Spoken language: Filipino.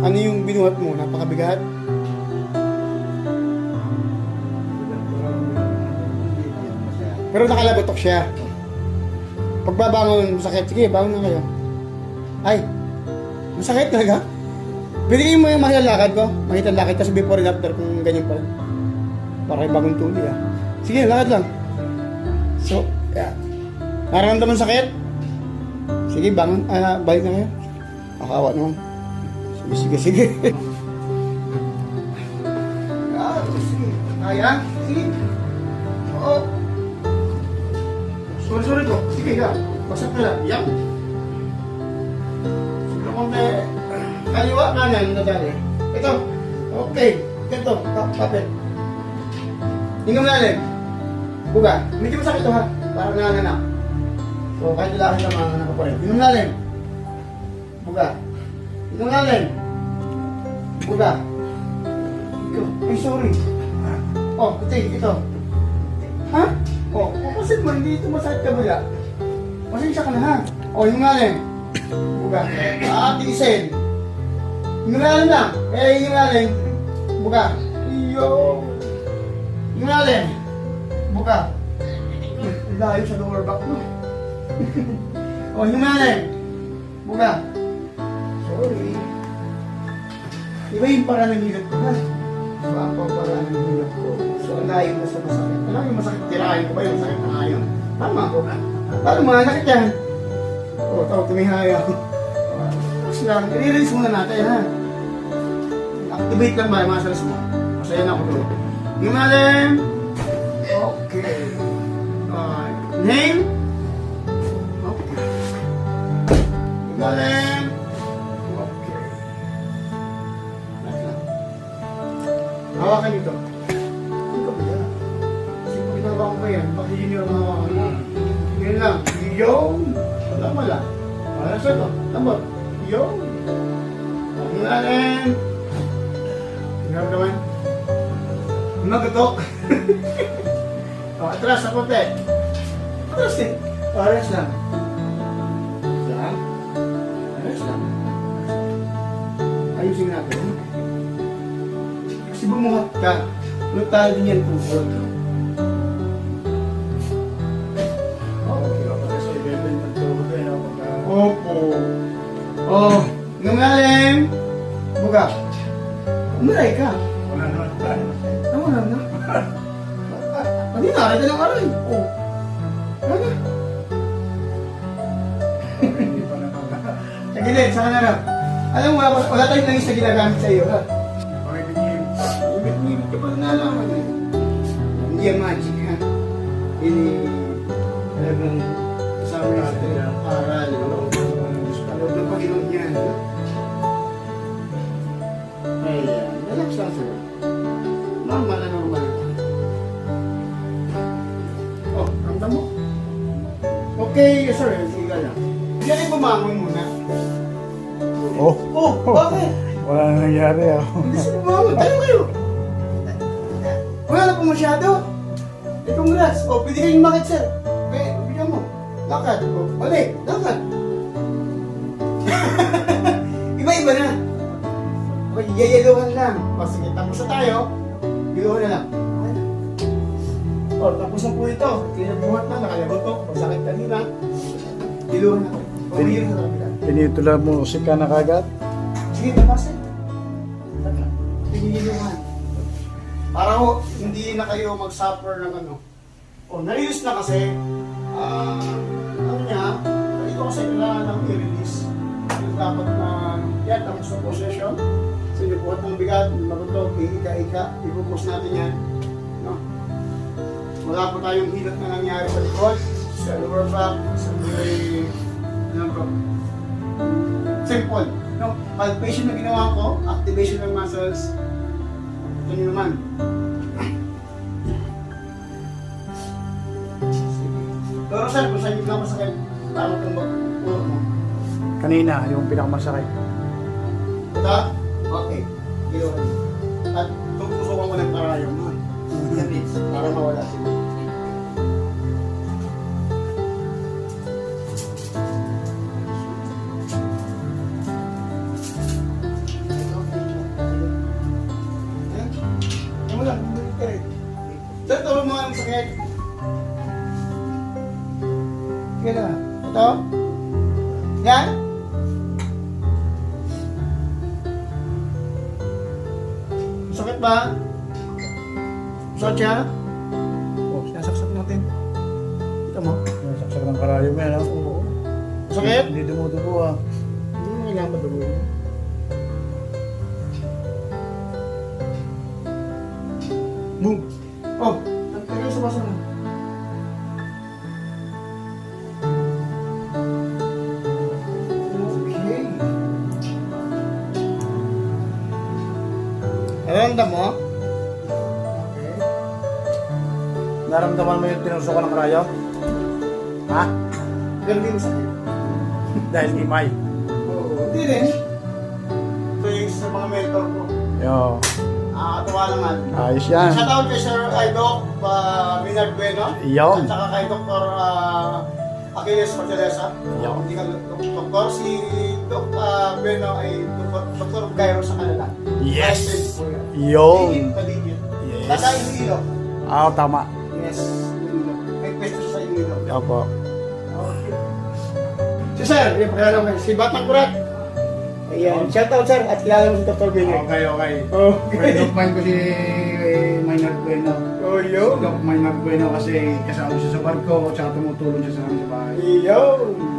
Ano yung binuhat mo? Napakabigat? Pero nakalagotok siya. Pagbabangon, masakit. Sige, bangon na kayo. Ay, masakit talaga? Pwede kayo mo yung mahal lakad ko? Mahita lakad kasi before and after kung ganyan pa rin. Para yung bagong tuli ah. Sige, lakad lang. So, yeah. Nararamdaman sakit? Sige, bangon. Ah, balik na kayo. Nakawa naman. Sige, sige, ah, sige. Kaya? Sige. Oo. Sorry, sorry ko. Sige, ka. Basak ka lang. Yan. Siguro konti. Kaliwa, kanan, nadali. Ito. Okay. Ito. Pa- Papel. Hingang lalim. Buga. Medyo masakit to ha. Parang nanganak. So, kahit lalaki ka mga anak ko rin. Hingang lalim. Buga. Hingang lalim. Buga. Ito. Ay, sorry. Oh, ito, ito. Ha? Oh, kasi mo, hindi ito masakit ka ba Pasensya ka na ha. Oh, yung lalim. Buga. Ah, tiisin. Yung lalim lang. Eh, yung lalim. Buga. Iyo. Yung lalim. Buga. Ang Layo sa lower back mo. oh, yung lalim. Buga. Sorry. Iba yung para ng hilot ko ha. So, ako para ng ko. So, ang layo na sa masakit. Alam mo yung masakit, tirahin ko ba yung masakit na ngayon? Tama ko. Paano mga sakit yan? Oo, oh, tawag tumihaya ako. Tapos lang, i-release muna natin ha. Activate lang ba yung muscles mo? Masaya na ako doon. Yung natin. Okay. Uh, name. Yan, baka yun yung mga ano. Yun lang. Yung. Wala wala. Wala sa to. Tambot. Yung. Ang natin. Ginagawan. Magatok. o, atras sa konti. Atras eh. Atras lang. Lang. Atras lang. Ayusin natin. Kasi bumuhat ka. Ano tayo din yan tungkol? Oh, ngamalim. Buka. Umaray ka. Ah, wala na. Pati naray ka ng aray. Oh. Wala na. Sa gilid, sa kanan. Alam mo, wala, wala tayong langis na ginagamit sa iyo, ha? Ibig-ibig ka pa nalaman eh. Hindi yan magic, ha? Ini talagang kasama natin ang ng Panginoon yan, no? Kaya, relax lang sila. Normal na normal. Oh, ramdam mo. Okay, sir. Sige lang. Diyan ay bumangon muna. Oh, Oh, bakit? wala na nangyari ah. Hindi siya bumangon. Tayo kayo. Wala na po masyado. Eh, congrats. O, pwede kayong makit, sir. Okay, bigyan mo. Lakad. O, balik. Lakad. Iba-iba na. Okay, yayaluhan lang. O, sige, tapos na tayo. Yaluhan na lang. O, tapos na po ito. Kinabuhat na, nakalagotok. Masakit kanina. Yaluhan na. O, yaluhan na. Tinitula mo si ka na kagad. Sige, tapasin. Piniluhan. Para ho, hindi na kayo mag-suffer ng ano. O, na-release na kasi. Ah, ano niya, ito kasi kailangan ng i-release. Yung dapat na, yan, tapos na possession. So, yung buhat ng bigat, magutok, ika-ika, ipupos natin yan. No? Wala pa tayong hilot na nangyari sa likod, sa lower back, sa may, ano ko, simple. No, palpation na ginawa ko, activation ng muscles. Ito nyo naman. Pero sir, kung saan yung masakit, tama itong ulo mo. Kanina, yung pinakamasakit. Ito? Okay. Yun. At kung gusto ko ng karayong nun, para mawala sila. Kaya tulungan mo sakit. Kaya na. Ba? Sakit siya? Oh, sinasaksak natin. Kita mo? Yung saksak ng karayom yan, ah. Oo. Sakit? Hindi dumudugo, ah. Hindi mo kailangan madugo. Boom! Oh! Naramdam mo? Okay. Naramdaman mo yung tinusukan ng karayom? Ha? Ganun din sakit. Dahil imay. Oo. Hindi rin. Ito yung sa mga mentor ko. Yo. Nakakatawa naman. Ayos yan. Shoutout kay Sir kay Doc uh, Minard Bueno. Yun. At saka kay Dr. Uh, Achilles Fortaleza. Yun. Hindi ka doktor. Si Doc uh, Bueno ay Dr. Dr. Gairo sa kanila. Yes. Yan. Yun. Paligid. Yes. Nasa Iloilo. Ah, tama. Yes. Iloilo. May pwesto sa Iloilo. Opo. Okay. Si Sir, yung pakilala ko. Si Batman Kurat. Ayan. Shoutout Sir at kilala mo si Dr. Okay, okay. Okay. Friend of mine ko si Maynard Bueno. Oh, yun. Doc Maynard Bueno kasi kasama siya sa barko at saka tumutulong siya sa kanya sa bahay. Yun.